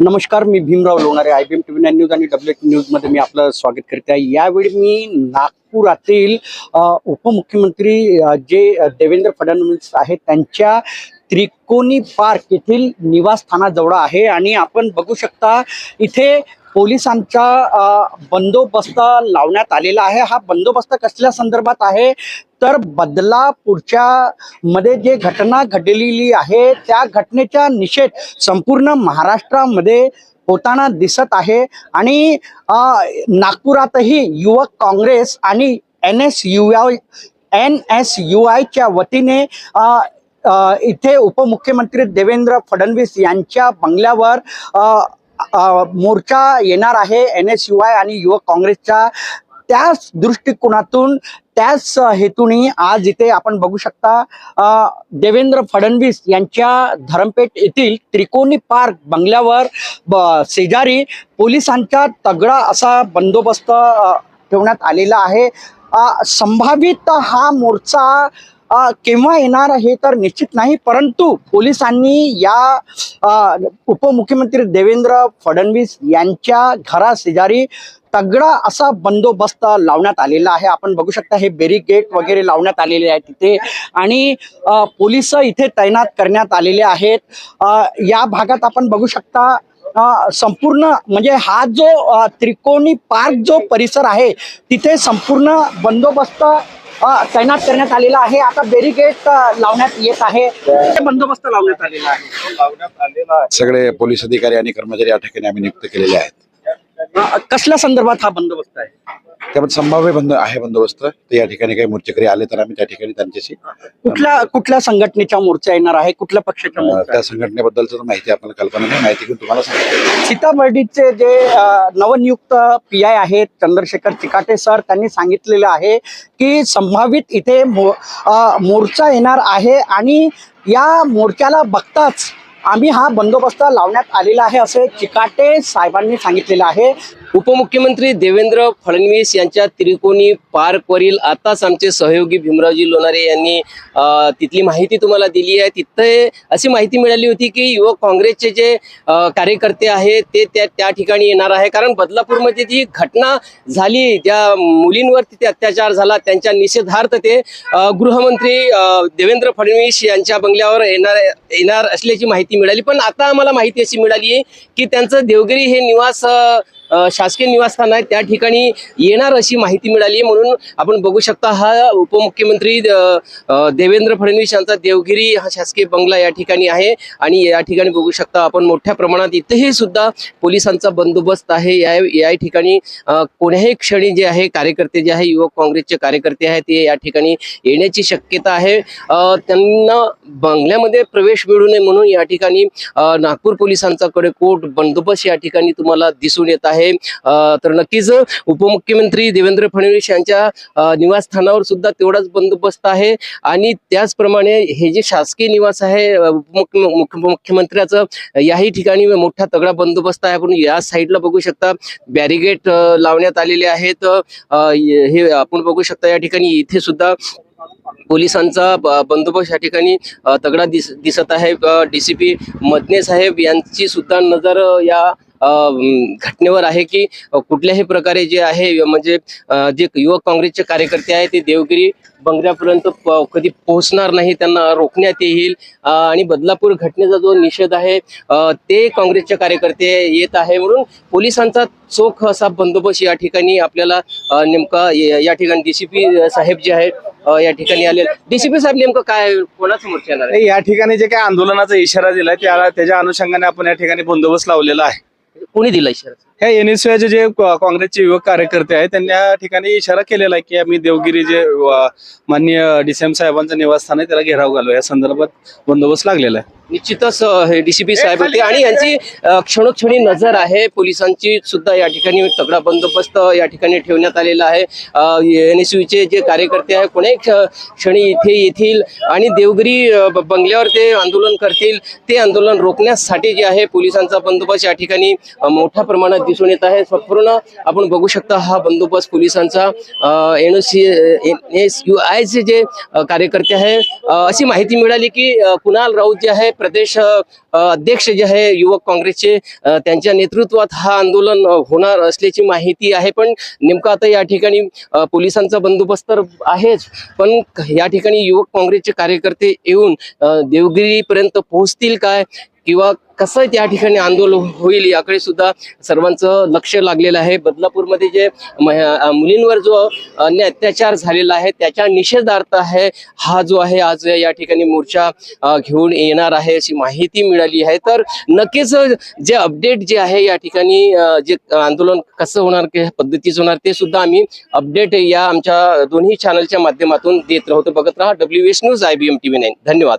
नमस्कार मी Bhimrao Lonare I B M T V news आणि W न्यूजमध्ये मी आपलं स्वागत करते आहे. यावेळी मी नागपुरातील उपमुख्यमंत्री जे देवेंद्र फडणवीस आहेत त्यांच्या त्रिकोणी पार्क येथील निवासस्थानाजवळ आहे. आणि आपण बघू शकता इथे पोलिसांचा बंदोबस्त लावण्यात आलेला आहे. हा बंदोबस्त कसल्या संदर्भात आहे? तर बदलापूरच्या मध्ये जे घटना घडलेली आहे त्या घटनेचा निषेध संपूर्ण महाराष्ट्रामध्ये होताना दिसत आहे. आणि नागपुरातही युवक काँग्रेस आणि N S U I N S U आयच्या वतीने इथे उपमुख्यमंत्री देवेंद्र फडणवीस यांच्या बंगल्यावर मोर्चा येणार आहे एन एस यू आय आणि युवक काँग्रेसच्या त्याच दृष्टिकोनातून त्याच हेतूने आज इथे आपण बघू शकता देवेंद्र फडणवीस यांच्या धरमपेठ येथील त्रिकोणी पार्क बंगल्यावर ब- शेजारी पोलिसांचा तगडा असा बंदोबस्त ठेवण्यात आलेला आहे. संभावित हा मोर्चा केव्हा येणार हे तर निश्चित नाही परंतु पोलिसांनी या उपमुख्यमंत्री देवेंद्र फडणवीस यांच्या घराशेजारी तगडा असा बंदोबस्त लावण्यात आलेला आहे. आपण बघू शकता हे बेरीगेट वगैरे लावण्यात आलेले आहे तिथे आणि पोलीस इथे तैनात करण्यात आलेले आहेत. या भागात आपण बघू शकता संपूर्ण म्हणजे हा जो त्रिकोणी पार्क जो परिसर आहे तिथे संपूर्ण बंदोबस्त तैनात करण्यात आलेला आहे. आता बेरिगेट लावण्यात येत आहे. बंदोबस्त लावण्यात आलेला आहे. सगळे पोलीस अधिकारी आणि कर्मचारी या ठिकाणी आम्ही नियुक्त केलेले आहेत. कसल्या संदर्भात हा बंदोबस्त आहे? त्यामुळे संभाव्य बंद आहे बंदोबस्त. तर या ठिकाणी काही मोर्चेकरी आले तर आम्ही त्या ठिकाणी त्यांच्याशी कुठल्या कुठल्या संघटनेचा मोर्चा येणार आहे? कुठल्या पक्षाचा अं, मोर्चा त्या संघटनेबद्दल तर माहिती आपल्याला कल्पना नाही. माहिती घेऊन तुम्हाला सांगतो. सीताबर्डीचे जे अ, नवनियुक्त पी आय आहेत चंद्रशेखर चिकाटे सर त्यांनी सांगितलेलं आहे की संभावित इथे मो अ, मोर्चा येणार आहे आणि या मोर्चाला बघताच आम्ही हा बंदोबस्त लावण्यात आलेला आहे असे चिकाटे साहेबांनी सांगितलेलं आहे. उपमुख्यमंत्री देवेंद्र फडणवीस यांच्या त्रिकोणी पार्कवरील आताच आमचे सहयोगी भीमरावजी लोणारे यांनी तिथली माहिती तुम्हाला दिली आहे. तिथे अशी माहिती मिळाली होती की युवक काँग्रेसचे जे कार्यकर्ते आहेत ते त्या त्या ठिकाणी येणार आहे. कारण बदलापूरमध्ये जी घटना झाली ज्या मुलींवर तिथे अत्याचार झाला त्यांच्या निषेधार्थ ते गृहमंत्री देवेंद्र फडणवीस यांच्या बंगल्यावर येणार येणार असल्याची माहिती मिळाली. पण आता आम्हाला माहिती अशी मिळाली आहे की त्यांचं देवगिरी हे निवास शासकीय निवासस्थान आहे त्या ठिकाणी येणार अशी माहिती मिळाली म्हणून आपण बघू शकता हा उपमुख्यमंत्री देवेंद्र फडणवीस यांचा देवगिरी हा शासकीय बंगला या ठिकाणी आहे. आणि या ठिकाणी बघू शकता आपण मोठ्या प्रमाणात इथेही सुद्धा पोलिसांचा बंदोबस्त आहे. या या ठिकाणी कोण्याही क्षणी जे आहे कार्यकर्ते जे आहे युवक काँग्रेसचे कार्यकर्ते आहेत ते या ठिकाणी येण्याची शक्यता आहे. त्यांना बंगल्यामध्ये प्रवेश मिळू नये म्हणून या ठिकाणी नागपूर पोलिसांचा कडेकोट बंदोबस्त या ठिकाणी तुम्हाला दिसून येत आहे. आहे. तर नक्कीच उपमुख्यमंत्री देवेंद्र फडणवीस यांच्या निवासस्थानावर सुद्धा तेवढाच बंदोबस्त आहे. आणि त्याचप्रमाणे हे जे शासकीय निवास आहे अ, मुख्य- मुख्यमंत्र्याचं याही ठिकाणी मोठा तगडा बंदोबस्त आहे. आपण या साईडला बघू शकता बॅरिगेट लावण्यात आलेले आहेत. हे आपण बघू शकता या ठिकाणी इथे सुद्धा पोलिसांचा बंदोबस्त या ठिकाणी तगडा दिस दिसत आहे. डीसीपी मदने साहेब यांची सुद्धा नजर या घटनेवर आहे की कुठल्याही प्रकारे जे आहे म्हणजे जे युवक काँग्रेसचे कार्यकर्ते आहेत ते देवगिरी बंगल्यापर्यंत कधी पोहोचणार नाही त्यांना रोखण्यात येईल. आणि बदलापूर घटनेचा जो निषेध आहे ते काँग्रेसचे कार्यकर्ते येत आहे. म्हणून पोलिसांचा चोख असा बंदोबस्त या ठिकाणी आपल्याला नेमका या ठिकाणी डीसीपी साहेब जे आहेत या ठिकाणी आले. डीसीपी साहेब नेमकं काय कोणासमोर येणार या ठिकाणी जे काय आंदोलनाचा इशारा दिलाय त्याला त्याच्या अनुषंगाने आपण या ठिकाणी बंदोबस्त लावलेला आहे. कोणी दिला इशारा ह्या एनएसयूचे जे काँग्रेसचे युवक कार्यकर्ते आहेत त्यांनी या ठिकाणी इशारा केलेला आहे की आम्ही देवगिरी जे अ, माननीय डीसीएम साहेबांचं निवासस्थान आहे त्याला घेराव घालू या संदर्भात बंदोबस्त लागलेला आहे. निश्चितच हे डीसीपी साहेब होते आणि यांची क्षणोक्षणी नजर आहे. पोलिसांची सुद्धा या ठिकाणी तगडा बंदोबस्त या ठिकाणी ठेवण्यात आलेला आहे. एनएसयूचे जे कार्यकर्ते आहे कोणी क्षणी इथे येतील आणि देवगिरी बंगल्यावर ते आंदोलन करतील ते आंदोलन रोखण्यासाठी जे आहे पोलिसांचा बंदोबस्त या ठिकाणी मोठ्या प्रमाणात दिसून येत आहे. संपूर्ण आपण बघू शकता हा बंदोबस्त पोलिसांचा एन एस यू आयचे जे कार्यकर्ते आहे अशी माहिती मिळाली की कुणाल राऊत जे आहे प्रदेश अध्यक्ष जे आहे युवक काँग्रेसचे त्यांच्या नेतृत्वात हा आंदोलन होणार असल्याची माहिती आहे. पण नेमकं आता या ठिकाणी पोलिसांचा बंदोबस्त तर आहेच पण या ठिकाणी युवक काँग्रेसचे कार्यकर्ते येऊन देवगिरीपर्यंत पोहोचतील काय? किंवा कसं त्या ठिकाणी आंदोलन होईल याकडे सुद्धा सर्वांचं लक्ष लागलेलं आहे. बदलापूरमध्ये जे मुलींवर जो अन्य अत्याचार झालेला आहे त्याच्या निषेधार्थ आहे हा जो आहे आज या ठिकाणी मोर्चा घेऊन येणार आहे अशी माहिती मिळाली आहे. तर नक्कीच जे अपडेट जे आहे या ठिकाणी जे आंदोलन कसं होणार पद्धतीचं होणार ते सुद्धा आम्ही अपडेट या आमच्या दोन्ही चॅनलच्या माध्यमातून देत राहतो. बघत राहा W S news I B M T V nine धन्यवाद.